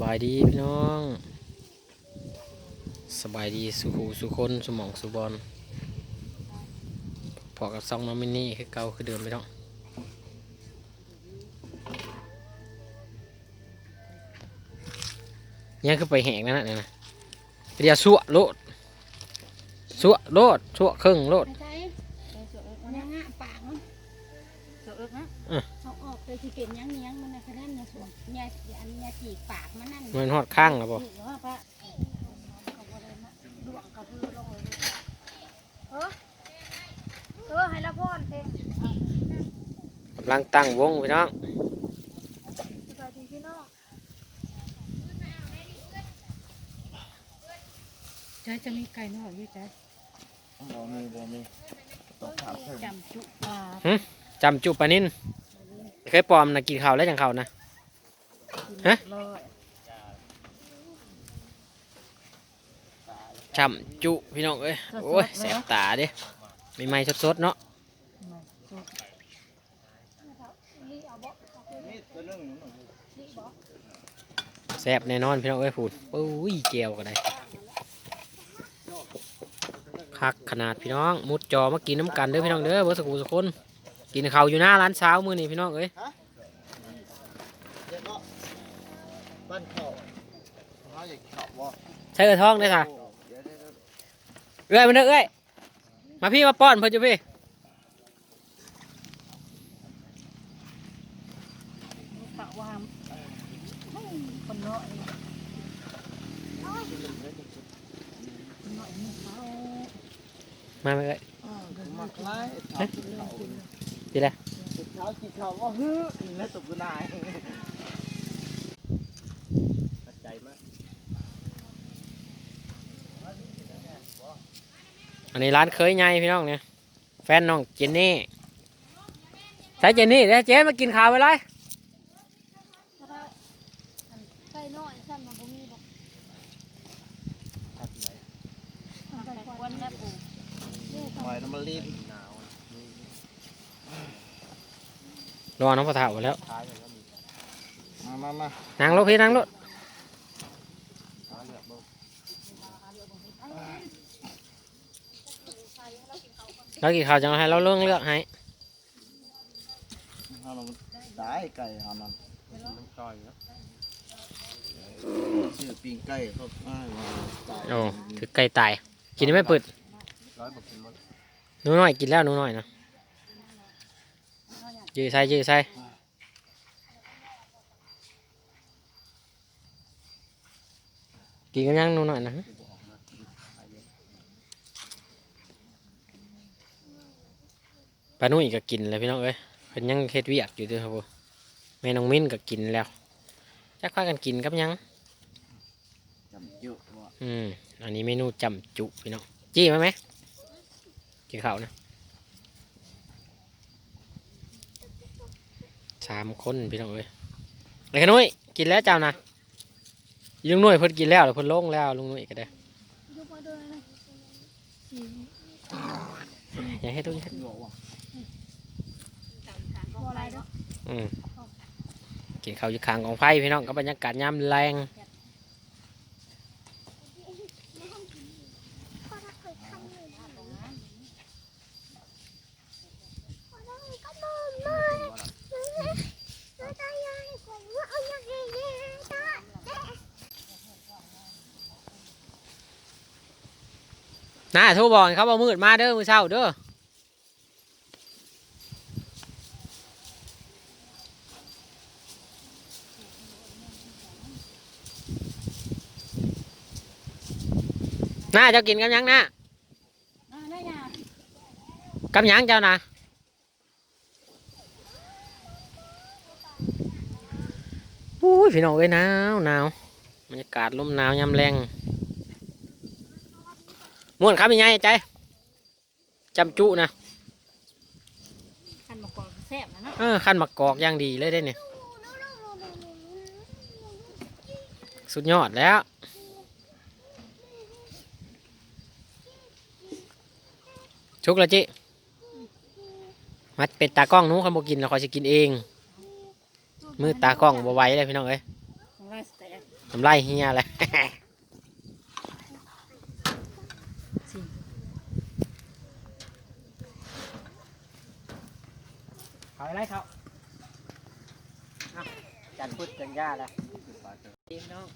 สบายดีพี่น้อง สบายดีสุขูสุคนสมองสุบอลพอกับซองมามินี่คือเก่าคือเดิมพี่น้องยังคือไปแหงนั่นน่ะเนี่ยนะเรียสวโลดสวโลดสัวครึ่งโลด เอาออกเลยที่เป็นยังเนี้ยงมันในขนาดเนี่ยส่วนเนี่ยอันเนี้ยจีกปากมันนั่นมันหอดข้างแล้วบ่หรือว่าปะเขาบ่ได้มาดวงเขาคือลงเลยเออเออให้ละพรเต็มกำลังตั้งวงพี่น้องสบายดีพี่น้องใจจะมีไก่น้อยอยู่ใจบ่มีบ่มีต้องถามเพิ่มจำจุปลาจำจุปลานิน เคยปลอมนะกินข้าวแล้วจังข้าวนะ ฮะลอยจำจุพี่น้องเอ้ย โอ้ยแสบตาเด้ไม่ไม่สดๆเนาะมาจุมีตัวหนึงแสบแน่นอนพี่น้องเอ้ยพูดโอ้ยเจียวกันได้คักขนาดพี่น้อง มุดจอมากินน้ำกันเด้อพี่น้องเด้อเบอร์สกูสกคน กินข้าวอยู่หน้าร้านเช้ามื้อนี้พี่น้องเอ้ยเดี๋ยวก็บ้านเข้าเขาอยากเข้าบ่ใช้กระท้องได้อค่ะเดี๋ยวเดี๋ยวเดี๋ยวเอ้ยมาเด้อเอ้ยมาพี่มาป้อนเพิ่นจะพี่ปะวามคนน้อยคนน้อยนี่เขามาไหมเอ้ย เออเดินมัมากไล่เช้ากินข้าว ดีแล้วเช้ากินข้าวว่าฮือนี่นะสุกนายเข้าใจมั้ยอันนี้ร้านเคยไงพี่น้องเนี่ยแฟนน้องเจนนี่ใช่เจนนี่เด้อเจนมากินข้าวไปเลยใส่น้อยสั้นมันบ่มีบอกทัดไหนใส่คควันนแล้วปูปล่อยน้ำมันรีบหนาว รอน้องพระเถาไปแล้วท้ายอย่างนั้นมามามานั่งรถพี่นั่งรถท้ายแบบบ่เรากินข้าวจังให้เราเลือกเลือกให้เอาเราได้ไก่เอามันมันต่อยนะชื่อปิ้งไก่เขาอ้ายมาตายโอ้ถือไก่ตาย กินได้ไม่เปิดร้อยกว่ากินหมดหนูน้อยกินแล้วหนูน้อยนะ ยืดใส่ยืดใส่กินกันยังหนูน้อยนะปลาหนุ่ยก็กินแล้วพี่น้องเอ้ยเพิ่นยังเฮ็ดเวียกอยู่เด้วยครับผมแม่น้องมิ้นก็กินแล้วจักพากันกินกับหยังจำจุว่าอืมอันนี้เมนูจำจุพี่น้องจี้ไหมไหมกินข้าวนะ สามคนพี่น้องเอ้ยไอ้ขนุ้ยกินแล้วเจ้านะลุงนุ่ยเพิ่นกินแล้วเดี๋ยวเพิ่นลงแล้วลุงนุ่ยก็ได้ยุบมาด้วยนะอย่าให้ดูอย่าให้ดูอืมกินข้าวอยู่ข้างกองไฟพี่น้องกับบรรยากาศยามแรง น่าโทรบอกเขาบอกมืดมาเด้อมือเช้าเด้อน่าเจ้ากินกับยังน้ากับยังเจ้านะอุ้ยพี่น้องเอ้ยหนาวหนาวบรรยากาศลมหนาวยามแรง ม่วนครับยังไงใจจำจุนะขันมากรอกแซ่บนะเนาะเออขั้นมากอกอย่างดีเลยได้เนี่ยสุดยอดแล้ว ชุกแล้วจิมัดเป็ดตากล้องหนู้คันบกินแล้วคอยจะกินเอง มือตากล้องบ่ไหวเลยพี่น้องเอ้ยของไรสแต็กทำไรเฮียเลย เอาอะ ไรครับจันพุทธจันย่าเลยพี่น้อง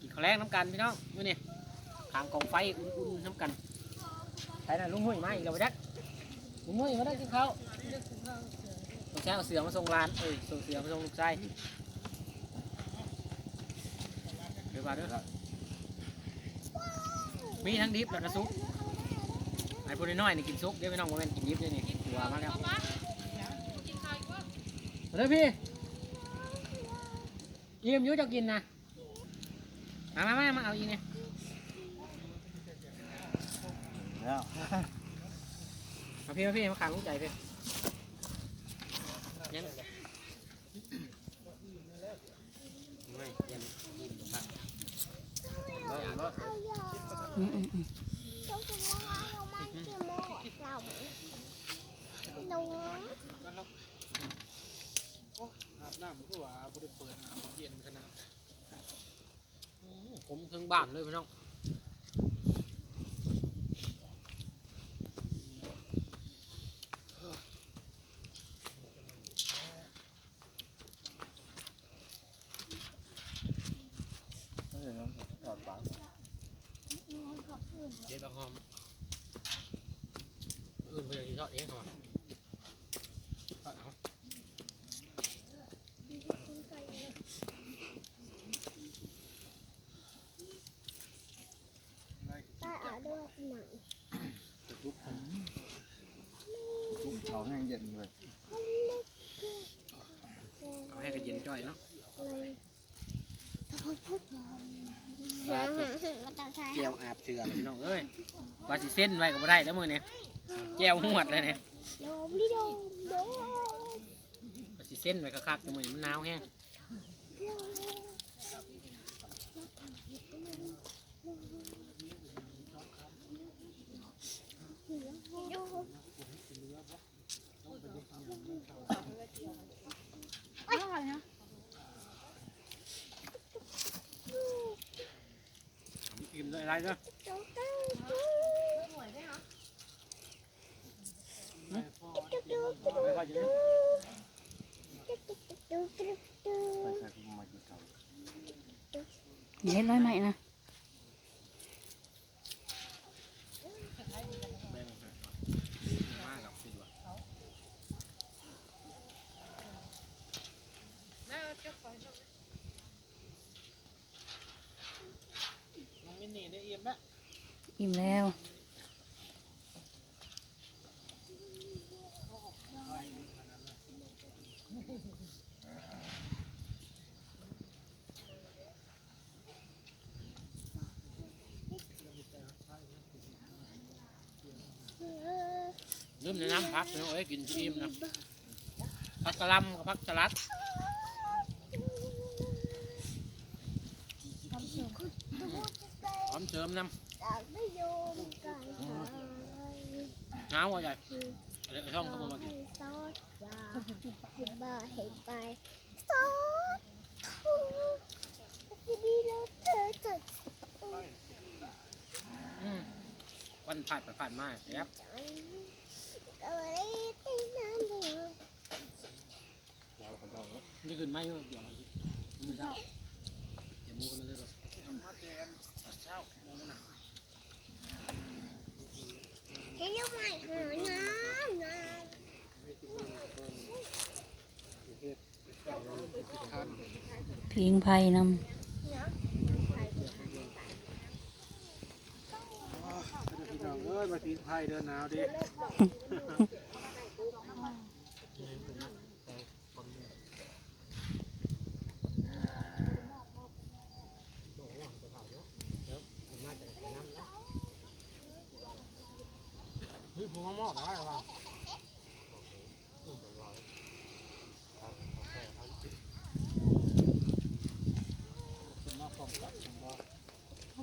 กินข้าวแรงน้ำกันพี่น้องมื้อนี้ทางกองไฟอุ่นๆน้ำกันใช่น่ะลุงหุ้ยมาอีกแล้วไปจักลุงหุ้ยมาได้กินข้าวลูกชายเอาเสือมาส่งร้านเอ้ยส่งเสือมาส่งลูกชายเดี๋ยวมาเด้อมีทั้งดิบแล้วก็ซุปไอ้พวกน้อยๆนี่กินซุปเดี๋ยวพี่น้องมาเป็นกินดิบเดี๋ยวนี่ หัวมาแล้วมาเลยพี่อิ่มยุ่จะกินนะมามามามาเอาอีเนี่ยแล้วมาพี่มาพี่มาขังลูกใจพี่ยังไม่ยังอิ่มครับ ไม่อ่านว่าอืมอืมอืมอาบน้ำก็ว่าบริเปิดน้ำเย็นขนาดผมถึงบ้านเลยพี่น้องถอดปากเด็ดบางหอมอื่นไปเลยทอดเองก่อนทอดเอา ทุกเขาแห้งเย็นเลยเอาให้กระเย็นจ้อยเนาะน้ำแก้วอาบเสือเลยพี่น้องเอ้ยว่าสิเส้นไว้ก็บ่ได้แล้วมือเนี่ยแก้วหวดเลยเนี่ยโดมดิโดมโดมว่าสิเส้นไว้คักๆแต่มือนี้มันหนาวแห้ง อะไรนะ อิ่มเลยอะไรเนาะไม่ค่อยจะไปใส่ถุงมากินเขาเห็นร้อยไหมนะ แบ่งให้มากกับสิว่า น้องมินนี่ได้เอี่ยมแล้วอิ่มแล้ว ลืมในน้ำพักเนาะเอ้ยกินอิ่มนะพักกะหลำกับพักสลัดพร้ อมเสริมน้ำหนาวว่าใหญ่เดี๋ยวไอ้ช่องเขาบอกมากินบ้าเห็นไปซอสทูทีนี้แล้วเธอจะอืมวันผ่านไปผ่านมาครับอะไรที่นั่นเลยนี่ขึ้นไม่เดี๋ยวมือเช้าเดี๋ยวมูกันมาเลยหรอกเช้า ให้ลูกใหม่หาน้ำน้พิงไผ่นพี่น้องเอ้ยมาตีนไผ่เดินหนาวดิเฮ้ยผมมอกได้หรอ คุณมาพร้อมกับคุณมาำเพราะ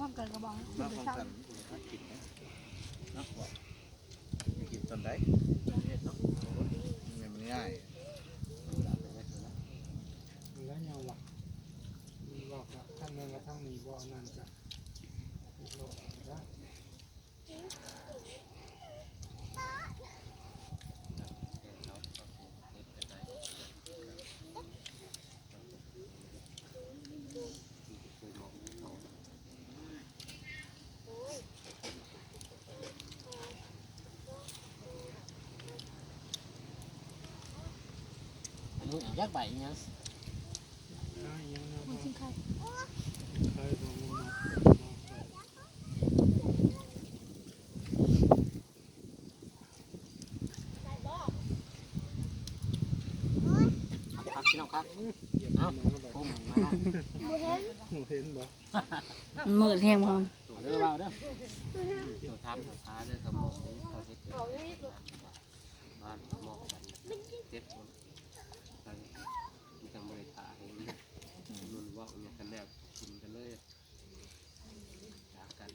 ว่าเกิดกระบองมาพร้อมกันคุณมากินนะนักว่าไม่กินตอนใดง่าย มีแล้วเงาว่ะ บ่นั่นจ้ะอีกโลกนะ ลูกยักใบยังได้ยังนะมันบ่กินไข่เคยบ่มันมามาไปครับพี่น้องครับเหยียบมันมาแบบพุ่มมาบ่เห็นเห็นบ่มันมืดแห้งพร้อมตัวเด้อเบาเด้อตัวทำตัวช้าเด้อสมองนี้เขาเฮ็ดเกิดบ้านมอกันเจ็บคนทางมีทางบริษัทให้มัน ว่าเนี่ยกันแนบกินกันเลยจากกัน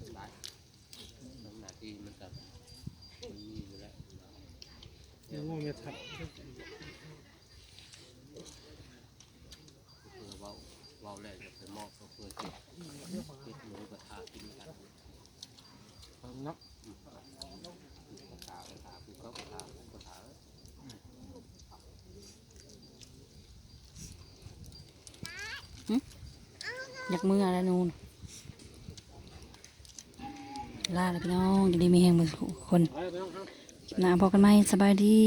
สบายน้ำหนักที่มันกับมันมีอยู่แล้วยังงงเนี่ยทับเพื่อเว้าว้าแล้วจะไปมอบเพื่อเก็บเก็บหมูกระทะกินกันนาะกระทะกระทะคือก็กระทะกระทะ อยากมือแล้วนูนลาแล้วพี่น้องจะได้มีแห่งมือคนน้องครับคลิปหนาพอกันไหมสบายดี